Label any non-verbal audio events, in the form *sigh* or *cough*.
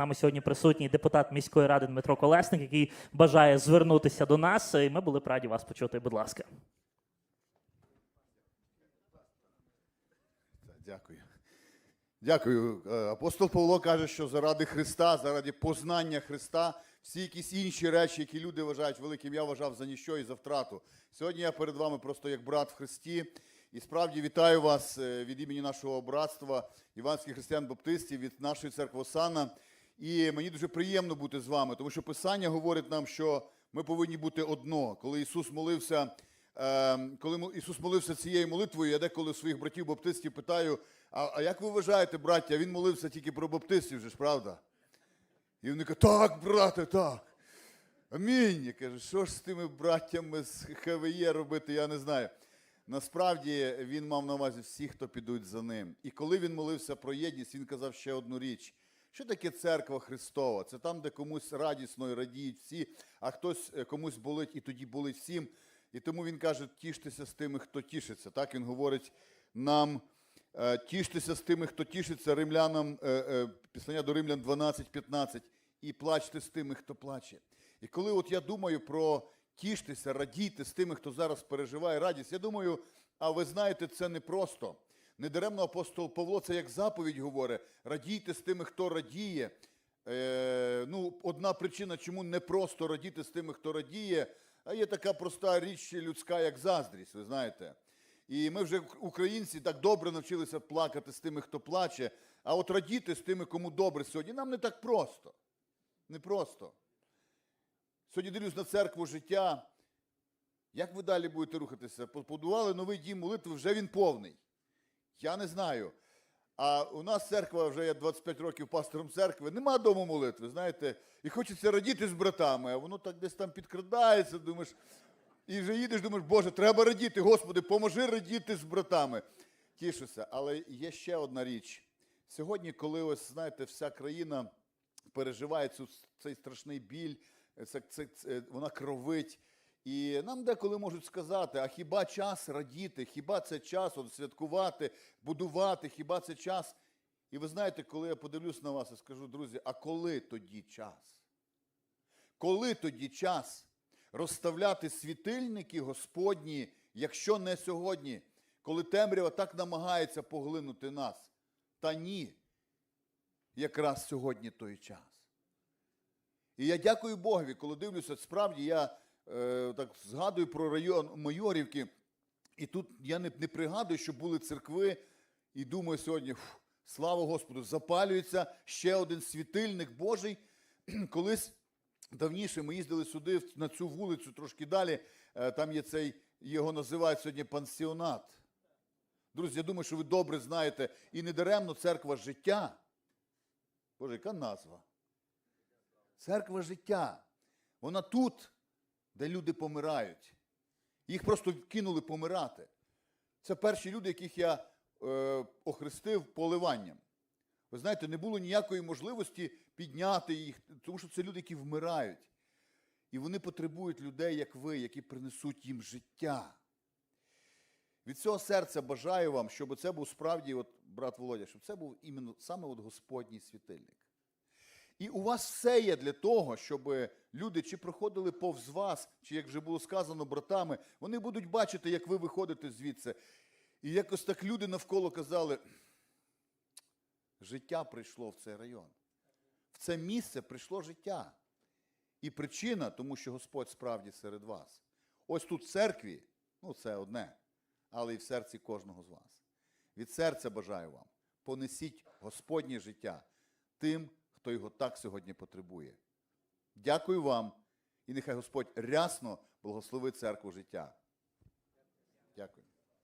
нами сьогодні присутній депутат міської ради Дмитро Колесник, який бажає звернутися до нас. І ми були б раді вас почути. Будь ласка. Дякую. Дякую. Е, Апостол Павло каже, що заради Христа, заради познання Христа, всі якісь інші речі, які люди вважають великим, я вважав за ніщо і за втрату. Сьогодні я перед вами просто як брат в Христі. І справді вітаю вас е, від імені нашого братства Іванських християн-баптистів, від нашої церкви Осана. І мені дуже приємно бути з вами, тому що Писання говорить нам, що ми повинні бути одно. Коли Ісус молився, е, коли Ісус молився цією молитвою, я деколи своїх братів баптистів питаю: а, а як ви вважаєте, браття, він молився тільки про баптистів, же ж правда? І вони кажуть, так, брате, так. Амінь. Я кажу, що ж з тими браттями з ХВЄ робити, я не знаю. Насправді він мав на увазі всіх, хто підуть за ним. І коли він молився про єдність, він казав ще одну річ. Що таке церква Христова? Це там, де комусь радісно і радіють всі, а хтось е, комусь болить, і тоді болить всім. І тому він каже: тіштеся з тими, хто тішиться. Так він говорить нам. е, Тіштеся з тими, хто тішиться, римлянам, е, післання до римлян 12-15, і плачте з тими, хто плаче. І коли от я думаю про тіштеся, радійте з тими, хто зараз переживає радість, я думаю, а ви знаєте, це не просто. Недаремно апостол Павло це як заповідь говорить: радійте з тими, хто радіє. Е, ну, одна причина, чому не просто радіти з тими, хто радіє, а є така проста річ людська, як заздрість, ви знаєте. І ми вже, українці, так добре навчилися плакати з тими, хто плаче, а от радіти з тими, кому добре сьогодні, нам не так просто. Не просто. Сьогодні дивлюсь на церкву життя. Як ви далі будете рухатися? Побудували новий дім молитви, вже він повний. Я не знаю. А у нас церква вже я 25 років пастором церкви, нема дому молитви, знаєте, і хочеться радіти з братами, а воно так десь там підкрадається, думаєш, і вже їдеш, думаєш, Боже, треба радіти, Господи, поможи радіти з братами. Тішуся. Але є ще одна річ. Сьогодні, коли ось, знаєте, вся країна переживає цю, цей страшний біль, це, це, це, вона кровить. І нам деколи можуть сказати, а хіба час радіти, хіба це час от, святкувати, будувати, хіба це час? І ви знаєте, коли я подивлюсь на вас і скажу, друзі, а коли тоді час? Коли тоді час розставляти світильники Господні, якщо не сьогодні, коли темрява так намагається поглинути нас? Та ні, якраз сьогодні той час. І я дякую Богові, коли дивлюся, справді я так згадую про район Майорівки, і тут я не, не пригадую, що були церкви, і думаю сьогодні, фу, слава Господу, запалюється ще один світильник Божий. *clears throat* Колись давніше ми їздили сюди, на цю вулицю, трошки далі, е, там є цей, його називають сьогодні пансіонат. Друзі, я думаю, що ви добре знаєте, і недаремно церква життя. Боже, яка назва? Церква життя. Вона тут, де люди помирають. Їх просто кинули помирати. Це перші люди, яких я е, охрестив поливанням. Ви знаєте, не було ніякої можливості підняти їх, тому що це люди, які вмирають. І вони потребують людей, як ви, які принесуть їм життя. Від цього серця бажаю вам, щоб це був справді, от, брат Володя, щоб це був іменно саме от Господній світильник. І у вас все є для того, щоб люди чи проходили повз вас, чи, як вже було сказано братами, вони будуть бачити, як ви виходите звідси. І якось так люди навколо казали, життя прийшло в цей район. В це місце прийшло життя. І причина, тому що Господь справді серед вас. Ось тут в церкві, ну це одне, але і в серці кожного з вас. Від серця бажаю вам, понесіть Господнє життя тим, хто його так сьогодні потребує. Дякую вам, і нехай Господь рясно благословить церкву життя. Дякую.